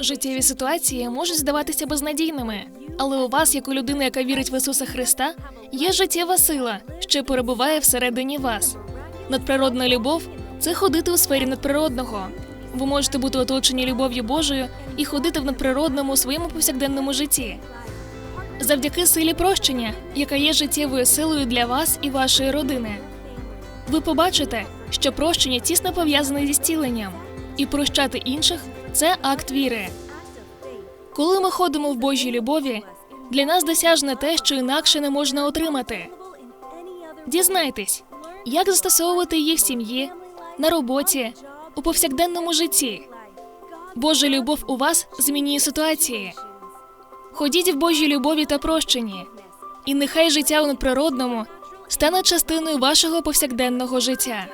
Життєві ситуації можуть здаватися безнадійними, але у вас, як у людини, яка вірить в Ісуса Христа, є життєва сила, що перебуває всередині вас. Надприродна любов це ходити у сфері надприродного. Ви можете бути оточені любов'ю Божою і ходити в надприродному у своєму повсякденному житті. Завдяки силі прощення, яка є життєвою силою для вас і вашої родини. Ви побачите, що прощення тісно пов'язане зі зціленням, і прощати інших це акт віри. Коли ми ходимо в Божій любові, для нас досяжне те, що інакше не можна отримати. Дізнайтесь, як застосовувати її в сім'ї, на роботі, у повсякденному житті. Божа любов у вас змінює ситуації. Ходіть в Божій любові та прощенні, і нехай життя у надприродному стане частиною вашого повсякденного життя.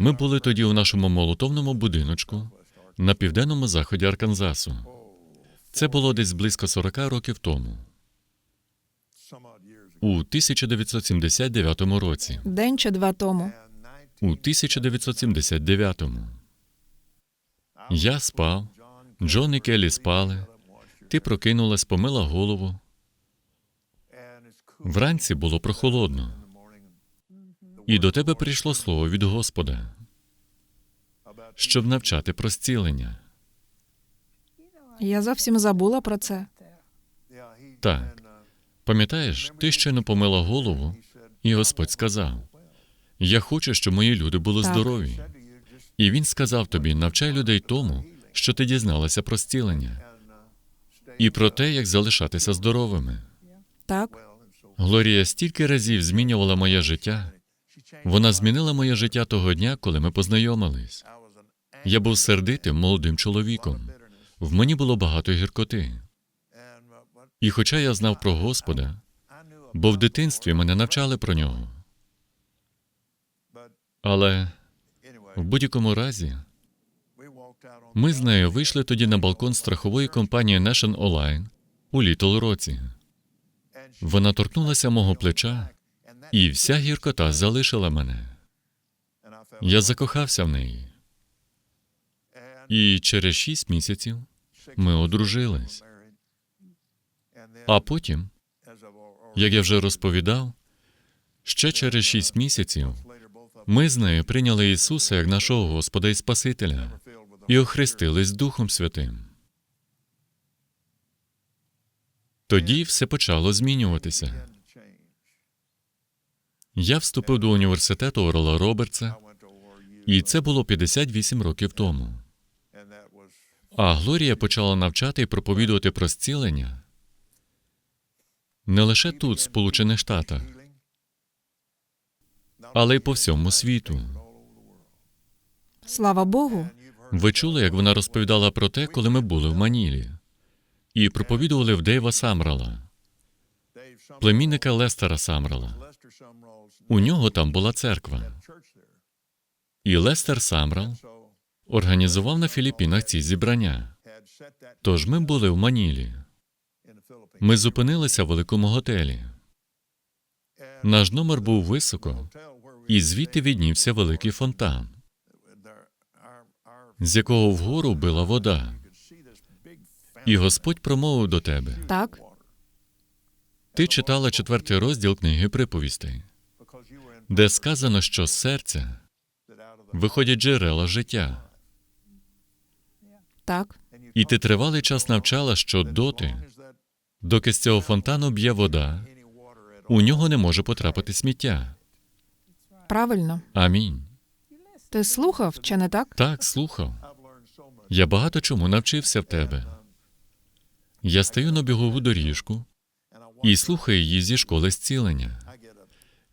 Ми були тоді у нашому молотовному будиночку на південному заході Арканзасу. Це було десь близько 40 років тому, у 1979 році. День чи два тому. У 1979 я спав, Джон і Келлі спали. Ти прокинулась, помила голову. Вранці було прохолодно, і до тебе прийшло слово від Господа, щоб навчати про зцілення. Я зовсім забула про це. Так. Пам'ятаєш, ти щойно помила голову, і Господь сказав: Я хочу, щоб мої люди були Так. здорові. І він сказав тобі: навчай людей тому, що ти дізналася про зцілення, і про те, як залишатися здоровими. Так, Глорія стільки разів змінювала моє життя. Вона змінила моє життя того дня, коли ми познайомились. Я був сердитим молодим чоловіком. В мені було багато гіркоти. І хоча я знав про Господа, бо в дитинстві мене навчали про нього. Але в будь-якому разі ми з нею вийшли тоді на балкон страхової компанії Nation Online у Літл Році. Вона торкнулася мого плеча, і вся гіркота залишила мене. Я закохався в неї. І через шість місяців ми одружились. А потім, як я вже розповідав, ще через шість місяців ми з нею прийняли Ісуса як нашого Господа і Спасителя і охрестились Духом Святим. Тоді все почало змінюватися. Я вступив до університету Орла Робертса, і це було 58 років тому. А Глорія почала навчати і проповідувати про зцілення не лише тут, в Сполучених Штатах, але й по всьому світу. слава Богу. Ви чули, як вона розповідала про те, коли ми були в Манілі, і проповідували в Дейва Самрала, племінника Лестера Самрала. У нього там була церква. І Лестер Самрал організував на Філіппінах ці зібрання. Тож ми були в Манілі. Ми зупинилися в великому готелі. Наш номер був високо, і звідти віднівся великий фонтан, з якого вгору била вода. І Господь промовив до тебе. Так, Ти читала четвертий розділ книги приповістей, де сказано, що з серця виходять джерела життя. так, І ти тривалий час навчала, що доти, Доки з цього фонтану б'є вода, у нього не може потрапити сміття. Правильно. Амінь. Ти слухав, чи не так? Так, слухав. Я багато чому навчився в тебе. Я стою на бігову доріжку і слухаю її зі школи зцілення.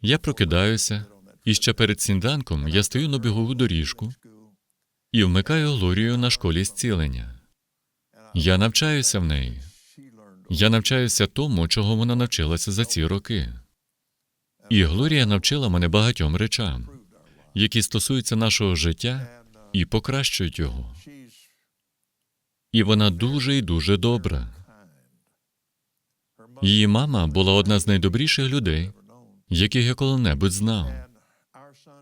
Я прокидаюся, і ще перед сніданком я стою на бігову доріжку і вмикаю Глорію на школі зцілення. Я навчаюся в неї. Я навчаюся тому, чого вона навчилася за ці роки. І Глорія навчила мене багатьом речам, які стосуються нашого життя і покращують його. І вона дуже і дуже добра. Її мама була одна з найдобріших людей, яких я коли-небудь знав.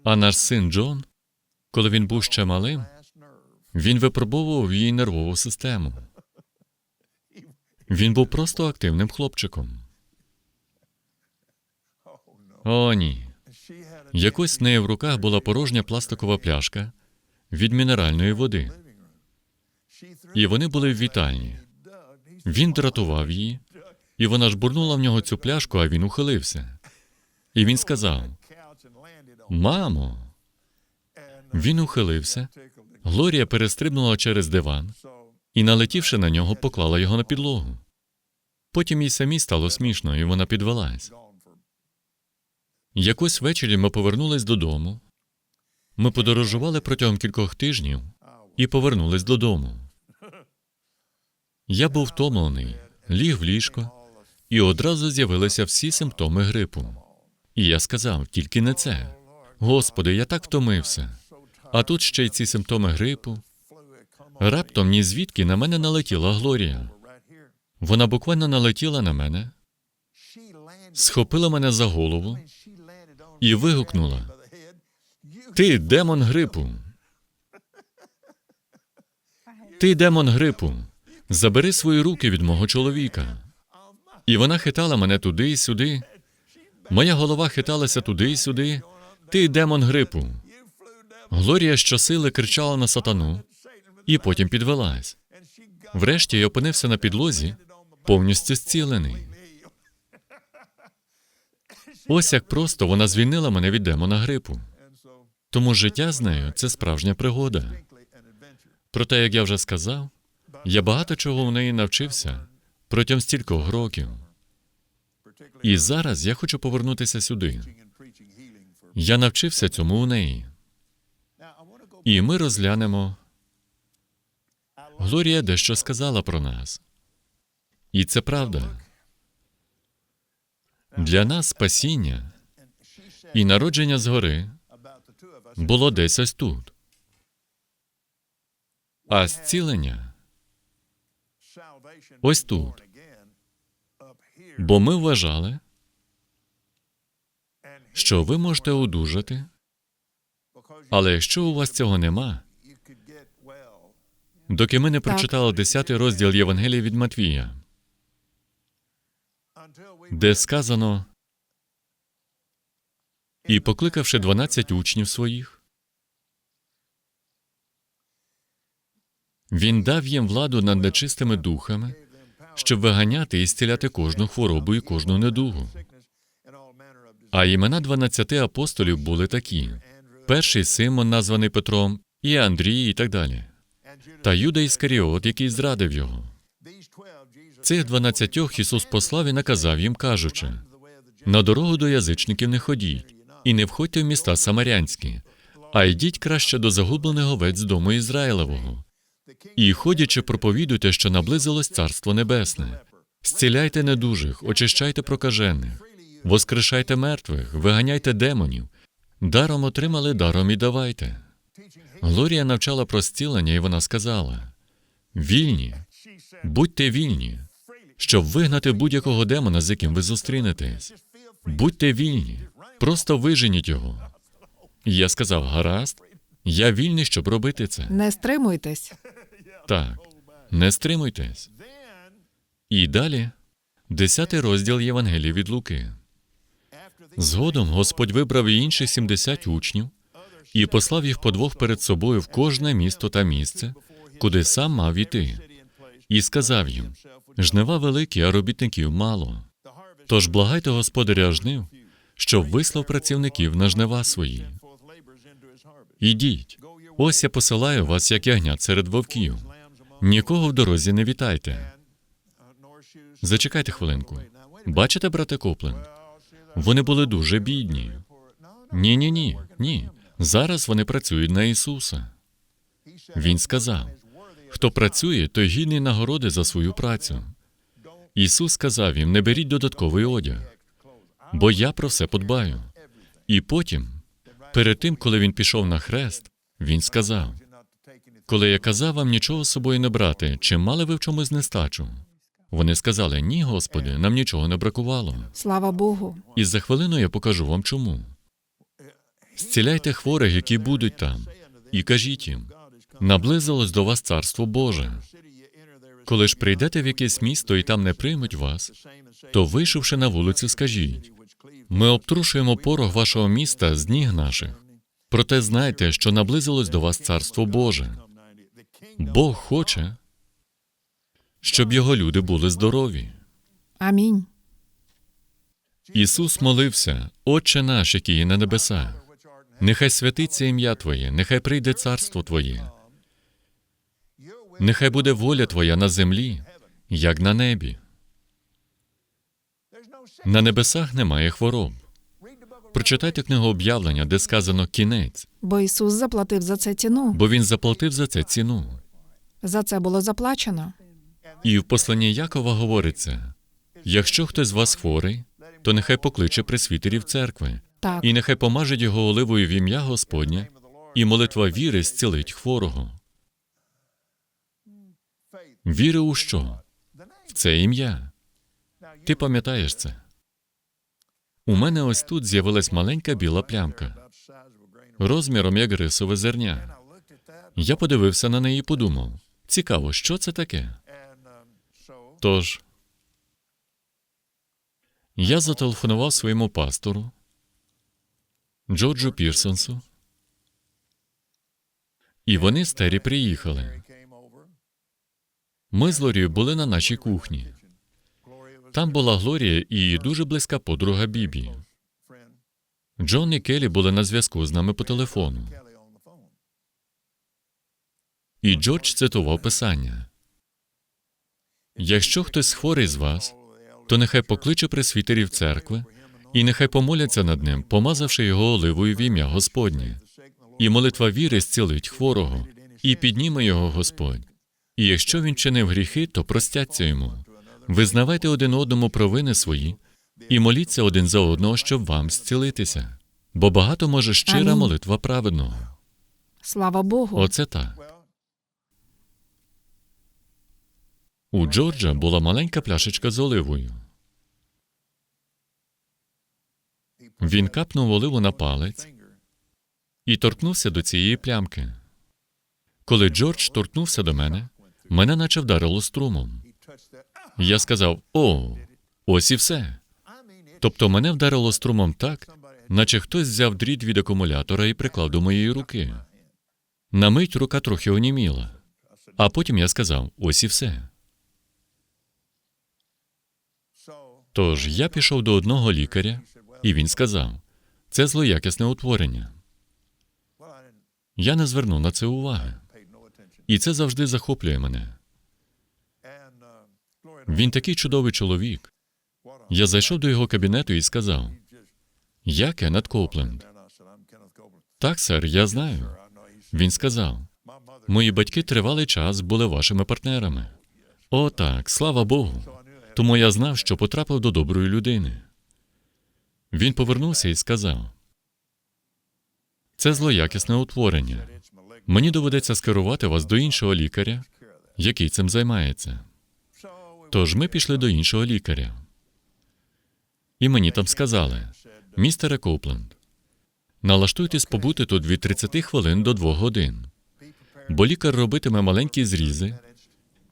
А наш син Джон, коли він був ще малим, він випробовував її нервову систему. Він був просто активним хлопчиком. О, ні. Якось в неї в руках була порожня пластикова пляшка від мінеральної води. І вони були в вітальні. Він дратував її, і вона жбурнула в нього цю пляшку, а він ухилився. І він сказав: Мамо, він ухилився. Глорія перестрибнула через диван і, налетівши на нього, поклала його на підлогу. Потім їй самій стало смішно, і вона підвелась. Якось ввечері ми повернулись додому. Ми подорожували протягом кількох тижнів і повернулись додому. Я був втомлений, ліг в ліжко, і одразу з'явилися всі симптоми грипу. І я сказав, тільки не це. Господи, я так втомився. А тут ще й ці симптоми грипу. Раптом ні звідки на мене налетіла Глорія. Вона буквально налетіла на мене, схопила мене за голову і вигукнула: Ти демон грипу. Ти демон грипу. Забери свої руки від мого чоловіка. І вона хитала мене туди і сюди. Моя голова хиталася туди і сюди. Ти демон грипу. Глорія щосили кричала на сатану і потім підвелась. Врешті я опинився на підлозі, повністю зцілений. Ось як просто вона звільнила мене від демона грипу. Тому життя з нею це справжня пригода. Проте, як я вже сказав, я багато чого в неї навчився протягом стількох років. І зараз я хочу повернутися сюди. Я навчився цьому у неї. І ми розглянемо. Глорія дещо сказала про нас. І це правда. Для нас спасіння і народження згори було десь ось тут. А зцілення ось тут. Бо ми вважали, що ви можете одужати, але якщо у вас цього нема, доки ми не прочитали 10 розділ Євангелія від Матвія, де сказано, і покликавши 12 учнів своїх, він дав їм владу над нечистими духами, щоб виганяти і зціляти кожну хворобу і кожну недугу. А імена 12 апостолів були такі: перший Симон, названий Петром, і Андрій, і так далі, та Юда Іскаріот, який зрадив його. Цих дванадцятьох Ісус послав і наказав їм, кажучи: на дорогу до язичників не ходіть, і не входьте в міста Самарянські, а йдіть краще до загублених овець дому Ізраїлевого. І, ходячи, проповідуйте, що наблизилось Царство Небесне. Зціляйте недужих, очищайте прокажених, воскрешайте мертвих, виганяйте демонів. Даром отримали, даром і давайте. Глорія навчала про зцілення, і вона сказала: вільні, будьте вільні, щоб вигнати будь-якого демона, з яким ви зустрінетесь. Будьте вільні, просто виженіть його. І я сказав: гаразд, я вільний, щоб робити це. Не стримуйтесь. Так, не стримуйтесь. І далі десятий розділ Євангелії від Луки. Згодом Господь вибрав і інших 70 учнів і послав їх по двох перед собою в кожне місто та місце, куди сам мав іти, і сказав їм: Жнива великі, а робітників мало. Тож благайте господаря жнив, щоб вислав працівників на жнива свої. Ідіть, ось я посилаю вас, як ягнят серед вовків. Нікого в дорозі не вітайте. Зачекайте хвилинку. Бачите, брате Копленд? Вони були дуже бідні. Ні, ні, ні, ні. Зараз вони працюють на Ісуса. Він сказав: хто працює, той гідний нагороди за свою працю. Ісус сказав їм: не беріть додатковий одяг, бо я про все подбаю. І потім, перед тим, коли він пішов на хрест, він сказав: коли я казав вам нічого з собою не брати, чи мали ви в чомусь нестачу? Вони сказали: Ні, Господи, нам нічого не бракувало. Слава Богу. І за хвилину я покажу вам чому. Зціляйте хворих, які будуть там, і кажіть їм: наблизилось до вас царство Боже. Коли ж прийдете в якесь місто і там не приймуть вас, то вийшовши на вулицю, скажіть: ми обтрушуємо порог вашого міста з ніг наших. Проте знайте, що наблизилось до вас царство Боже. Бог хоче, щоб його люди були здорові. Амінь. Ісус молився, Отче наш, який є на небесах, нехай святиться ім'я Твоє, нехай прийде царство Твоє, нехай буде воля Твоя на землі, як на небі. На небесах немає хвороб. Прочитайте книгу об'явлення, де сказано кінець, Бо Ісус заплатив за це ціну. бо Він заплатив за це ціну. За це було заплачено. І в посланні Якова говориться: якщо хтось з вас хворий, то нехай покличе пресвітерів церкви, Так, і нехай помажуть його оливою в ім'я Господнє, і молитва віри зцілить хворого. Віри у що? В це ім'я. Ти пам'ятаєш це? У мене ось тут з'явилась маленька біла плямка, розміром як рисове зерня. Я подивився на неї і подумав: цікаво, що це таке? Тож я зателефонував своєму пастору Джорджу Пірсонсу, і вони з Террі приїхали. Ми з Лорією були на нашій кухні. Там була Глорія і її дуже близька подруга Бібі. Джон і Келі були на зв'язку з нами по телефону. І Джордж цитував писання. Якщо хтось хворий з вас, то нехай покличе пресвітерів церкви, і нехай помоляться над ним, помазавши його оливою в ім'я Господнє. І молитва віри зцілить хворого, і підніме його Господь. І якщо він чинив гріхи, то простяться йому. Визнавайте один одному провини свої і моліться один за одного, щоб вам зцілитися. Бо багато може щира Амінь. молитва праведного. слава Богу. Оце так. У Джорджа була маленька пляшечка з оливою. Він капнув оливу на палець і торкнувся до цієї плямки. Коли Джордж торкнувся до мене, мене наче вдарило струмом. Я сказав: О, ось і все. Тобто мене вдарило струмом так, наче хтось взяв дріт від акумулятора і приклав до моєї руки. На мить рука трохи оніміла. А потім я сказав: ось і все. Тож я пішов до одного лікаря, і він сказав: це злоякісне утворення. Я не звернув на це уваги. І це завжди захоплює мене. Він такий чудовий чоловік. Я зайшов до його кабінету і сказав: Я Кеннет Копленд. Так, сер, я знаю. Він сказав: Мої батьки тривалий час були вашими партнерами. О, так, слава Богу. Тому я знав, що потрапив до доброї людини. Він повернувся і сказав: Це злоякісне утворення. Мені доведеться скерувати вас до іншого лікаря, який цим займається. Тож ми пішли до іншого лікаря. І мені там сказали: містере Копленд, налаштуйтесь побути тут від 30 хвилин до 2 годин, бо лікар робитиме маленькі зрізи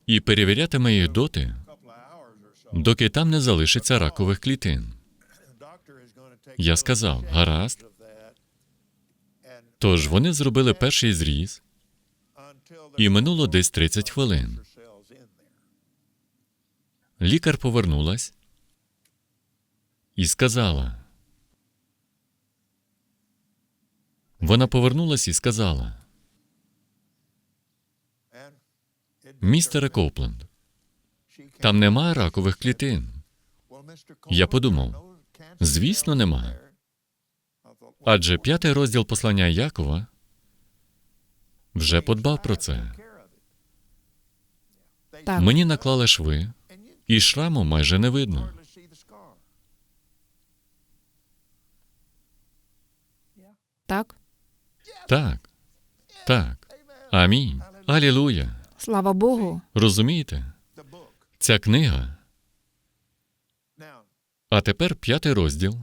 і перевірятиме їх доти, доки там не залишиться ракових клітин. Я сказав: гаразд. Тож вони зробили перший зріз, і минуло десь 30 хвилин. Лікар повернулась і сказала. Вона повернулась і сказала: Містере Копленд, там немає ракових клітин. Я подумав, звісно, нема. Адже п'ятий розділ послання Якова вже подбав про це. Так, Мені наклали шви, і шраму майже не видно. так. Так, так. Амінь. Алілуя. Слава Богу. Розумієте? Ця книга, а тепер п'ятий розділ.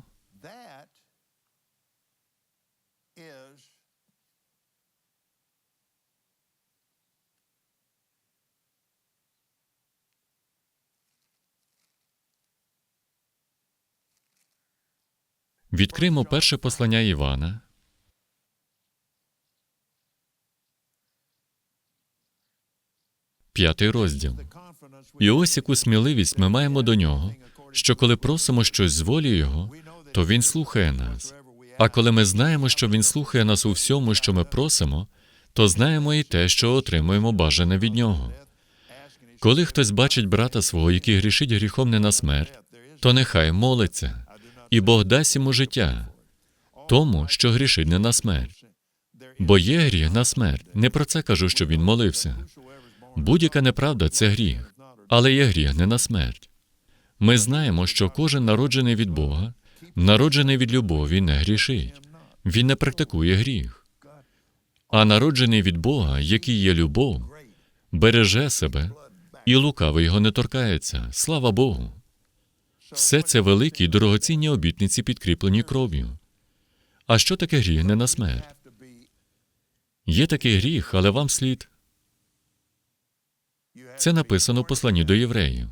Відкриємо перше послання Івана. П'ятий розділ. І ось яку сміливість ми маємо до нього, що коли просимо щось з волі Його, то Він слухає нас. А коли ми знаємо, що Він слухає нас у всьому, що ми просимо, то знаємо і те, що отримуємо бажане від нього. Коли хтось бачить брата свого, який грішить гріхом не на смерть, то нехай молиться, і Бог дасть йому життя, тому, що грішить не на смерть. Бо є гріх на смерть. Не про це кажу, що він молився. Будь-яка неправда це гріх, але є гріх не на смерть. Ми знаємо, що кожен народжений від Бога, народжений від любові, не грішить. Він не практикує гріх. А народжений від Бога, який є любов, береже себе, і лукавий його не торкається. Слава Богу. Все це великі й дорогоцінні обітниці, підкріплені кров'ю. А що таке гріх не на смерть? Є такий гріх, але вам слід. Це написано в посланні до євреїв.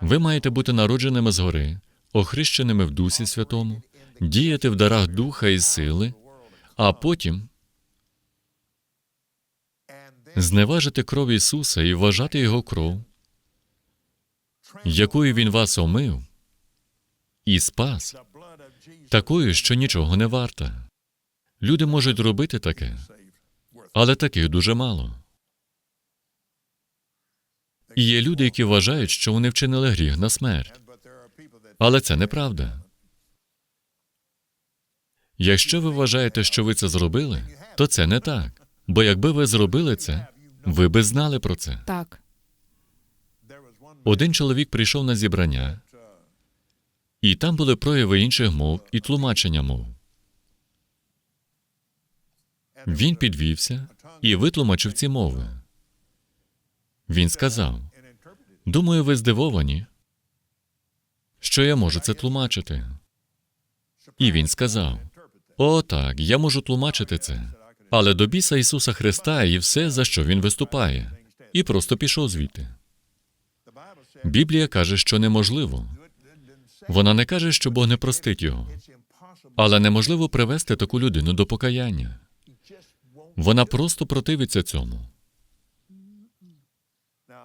Ви маєте бути народженими згори, охрещеними в Дусі Святому, діяти в дарах духа і сили, а потім зневажити кров Ісуса і вважати Його кров, якою Він вас омив і спас, такою, що нічого не варта. Люди можуть робити таке, але таких дуже мало. І є люди, які вважають, що вони вчинили гріх на смерть. Але це неправда. Якщо ви вважаєте, що ви це зробили, то це не так. Бо якби ви зробили це, ви би знали про це. Так. Один чоловік прийшов на зібрання, і там були прояви інших мов і тлумачення мов. Він підвівся і витлумачив ці мови. Він сказав: Думаю, ви здивовані, що я можу це тлумачити. І він сказав: О, так, я можу тлумачити це, але до біса Ісуса Христа і все, за що Він виступає, і просто пішов звідти. Біблія каже, що неможливо. Вона не каже, що Бог не простить його, але неможливо привести таку людину до покаяння. Вона просто противиться цьому.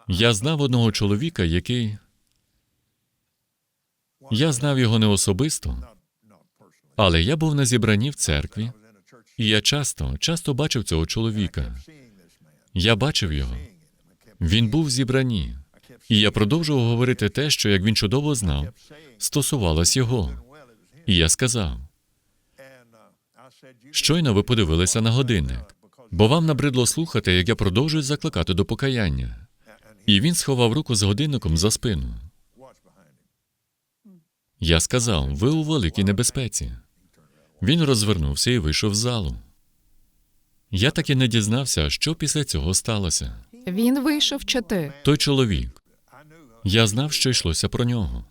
Я знав одного чоловіка, який. Я знав його не особисто, але я був на зібранні в церкві, і я часто, часто бачив цього чоловіка. Я бачив його. Він був в зібранні, і я продовжував говорити те, що, як він чудово знав, стосувалось його. І я сказав: щойно ви подивилися на годинник, бо вам набридло слухати, як я продовжую закликати до покаяння. І він сховав руку з годинником за спину. Я сказав: ви у великій небезпеці. Він розвернувся і вийшов з залу. Я так і не дізнався, що після цього сталося. Він вийшов чи ти? Той чоловік. Я знав, що йшлося про нього.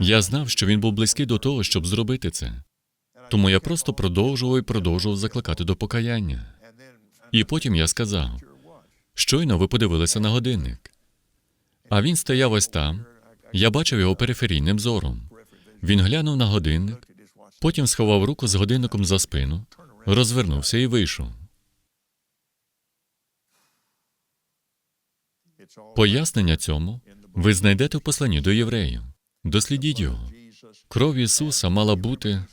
Я знав, що він був близький до того, щоб зробити це. Тому я просто продовжував і продовжував закликати до покаяння. І потім я сказав: щойно ви подивилися на годинник. А він стояв ось там. Я бачив його периферійним зором. Він глянув на годинник, потім сховав руку з годинником за спину, розвернувся і вийшов. Пояснення цьому ви знайдете в посланні до євреїв. Дослідіть його. Кров Ісуса мала бути.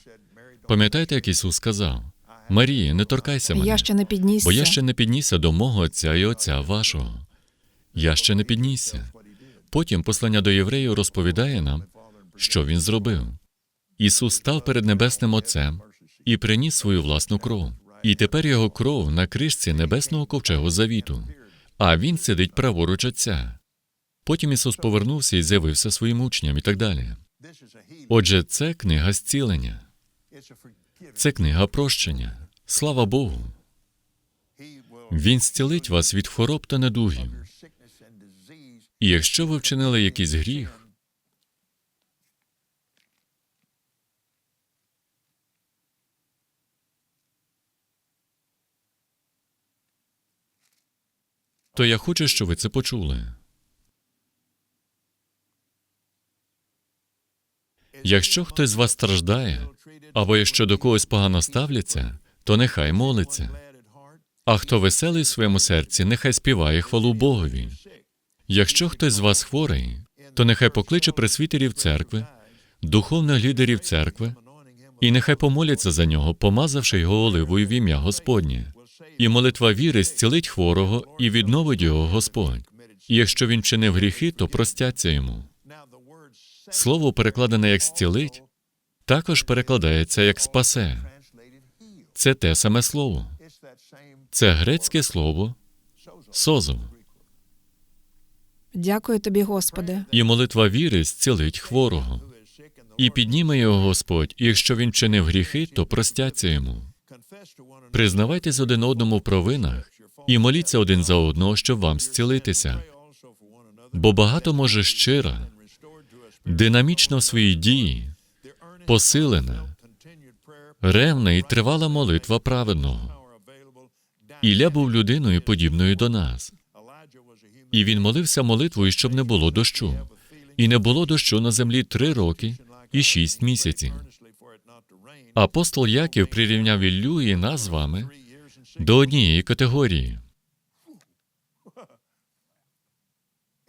Пам'ятаєте, як Ісус сказав: Марії, не торкайся мене, Я ще не піднісся. бо я ще не піднісся до мого Отця і Отця вашого. Я ще не піднісся. Потім послання до євреїв розповідає нам, що він зробив. Ісус став перед небесним Отцем і приніс свою власну кров. І тепер його кров на кришці небесного ковчегу завіту, а він сидить праворуч Отця. Потім Ісус повернувся і з'явився своїм учням і так далі. Отже, це книга зцілення, це книга прощення. Слава Богу. Він зцілить вас від хвороб та недугів. І якщо ви вчинили якийсь гріх, то я хочу, щоб ви це почули. Якщо хтось з вас страждає, або якщо до когось погано ставляться, то нехай молиться. А хто веселий в своєму серці, нехай співає хвалу Богові. Якщо хтось з вас хворий, то нехай покличе пресвітерів церкви, духовних лідерів церкви, і нехай помоляться за нього, помазавши його оливою в ім'я Господнє. І молитва віри зцілить хворого і відновить його Господь. І якщо він чинив гріхи, то простяться йому. Слово, перекладене як зцілить, також перекладається як спасе. Це те саме слово. Це грецьке слово созо. Дякую тобі, Господи. І молитва віри зцілить хворого. І підніме його Господь, і якщо він чинив гріхи, то простяться йому. Признавайтесь один одному в провинах і моліться один за одного, щоб вам зцілитися. Бо багато може щира, динамічна в своїй дії, посилена, ревна і тривала молитва праведного. Ілля був людиною, подібною до нас. І він молився молитвою, щоб не було дощу. І не було дощу на землі три роки і шість місяців. Апостол Яків прирівняв Іллю і нас з вами до однієї категорії.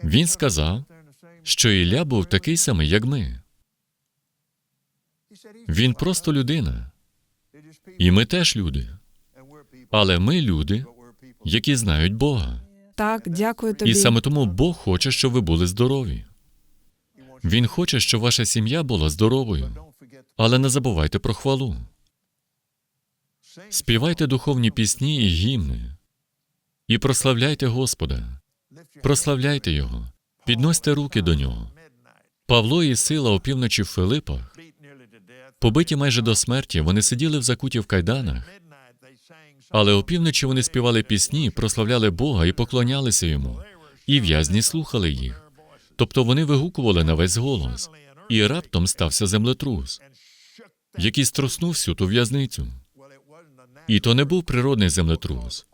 Він сказав, що Ілля був такий самий, як ми. Він просто людина, і ми теж люди. Але ми люди, які знають Бога. Так, дякую тобі. І саме тому Бог хоче, щоб ви були здорові. Він хоче, щоб ваша сім'я була здоровою. Але не забувайте про хвалу. Співайте духовні пісні і гімни. І прославляйте Господа. Прославляйте Його. Підносьте руки до нього. Павло і сила опівночі в Филипах, побиті майже до смерті, вони сиділи в закуті в кайданах, але опівночі вони співали пісні, прославляли Бога і поклонялися йому, і в'язні слухали їх. Тобто вони вигукували на весь голос, і раптом стався землетрус, який струснув всю ту в'язницю. І то не був природний землетрус,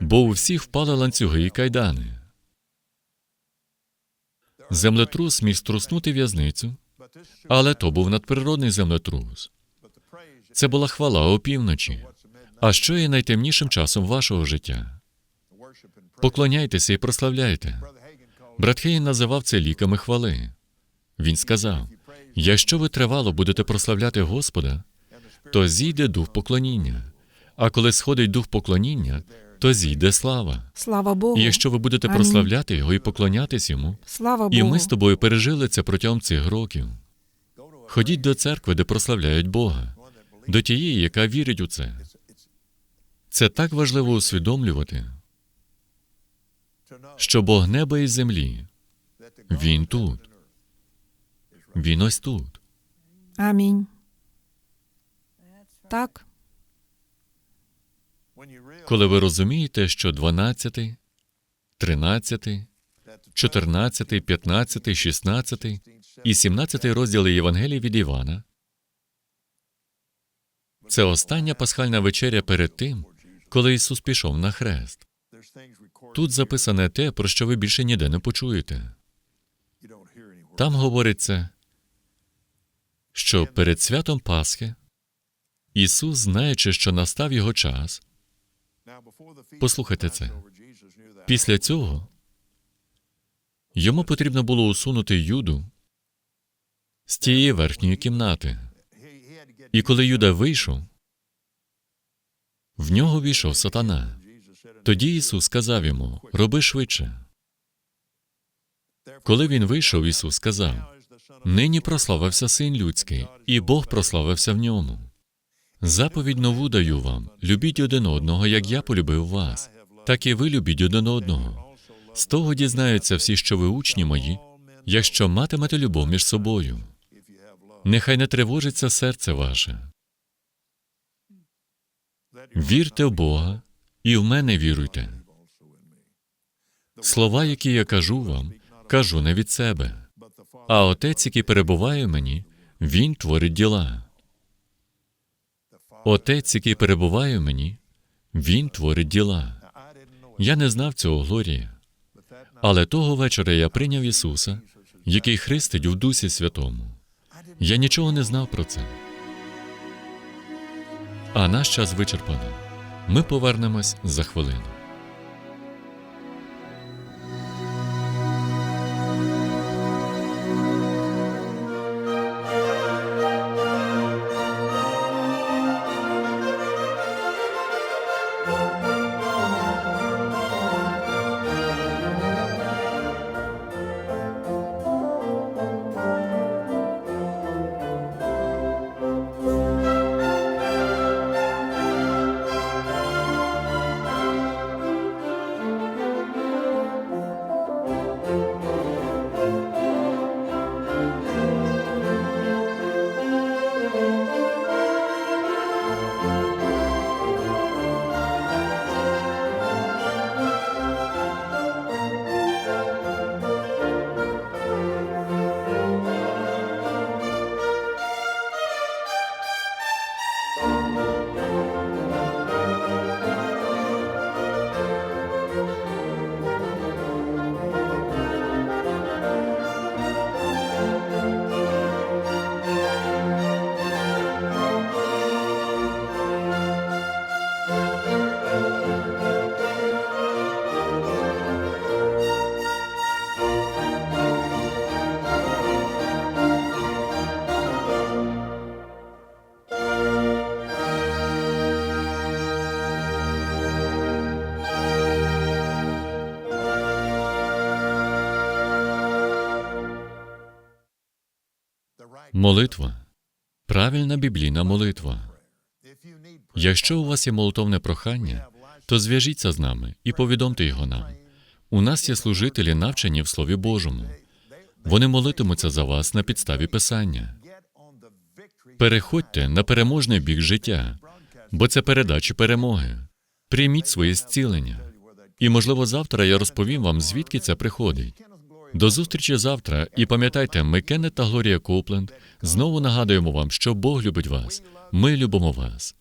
бо у всіх впали ланцюги і кайдани. Землетрус міг струснути в'язницю, але то був надприродний землетрус. Це була хвала опівночі. А що є найтемнішим часом вашого життя? Поклоняйтеся і прославляйте. Брат Хейн називав це ліками хвали. Він сказав: якщо ви тривало будете прославляти Господа, то зійде дух поклоніння. А коли сходить дух поклоніння, то зійде слава. Слава Богу. І якщо ви будете Амінь. прославляти його і поклонятись йому, Слава і ми з тобою пережили це протягом цих років. Ходіть до церкви, де прославляють Бога, до тієї, яка вірить у це. Це так важливо усвідомлювати, що Бог неба і землі, Він тут. Він ось тут. Амінь. Так, Коли ви розумієте, що 12, 13, 14, 15, 16 і 17 розділи Євангелії від Івана це остання пасхальна вечеря перед тим, коли Ісус пішов на хрест. Тут записане те, про що ви більше ніде не почуєте. Там говориться, що перед святом Пасхи Ісус, знаючи, що настав його час, Послухайте це. Після цього Йому потрібно було усунути Юду з тієї верхньої кімнати. І коли Юда вийшов, в нього війшов сатана. Тоді Ісус сказав йому: Роби швидше. Коли він вийшов, Ісус сказав: Нині прославився син людський, і Бог прославився в ньому. Заповідь нову даю вам: любіть один одного, як я полюбив вас, так і ви любіть один одного. З того дізнаються всі, що ви учні мої, якщо матимете любов між собою. Нехай не тривожиться серце ваше. Вірте в Бога і в мене віруйте. Слова, які я кажу вам, кажу не від себе. А отець, який перебуває в мені, він творить діла. Отець, який перебуває в мені, він творить діла. Я не знав цього Глорія. Але того вечора я прийняв Ісуса, який хрестить у Дусі Святому. Я нічого не знав про це. А наш час вичерпано. Ми повернемось за хвилину. Молитва. Правильна біблійна молитва. Якщо у вас є молитовне прохання, то зв'яжіться з нами і повідомте його нам. У нас є служителі, навчені в Слові Божому. Вони молитимуться за вас на підставі Писання. Переходьте на переможний бік життя, бо це передачі перемоги. Прийміть своє зцілення. І, можливо, завтра я розповім вам, звідки це приходить. До зустрічі завтра. І пам'ятайте, ми Кеннет та Глорія Копленд знову нагадуємо вам, що Бог любить вас. Ми любимо вас.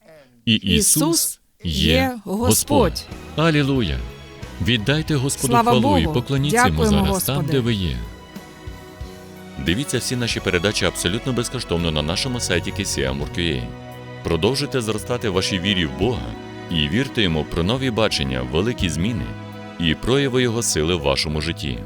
І Ісус, є Господь. Алілуя! Віддайте Господу Слава хвалу і Богу! поклоніться йому зараз там, де ви є. Дивіться всі наші передачі абсолютно безкоштовно на нашому сайті KCM.org.ua. Продовжуйте зростати в вашій вірі в Бога і вірте йому про нові бачення, великі зміни і прояви Його сили в вашому житті.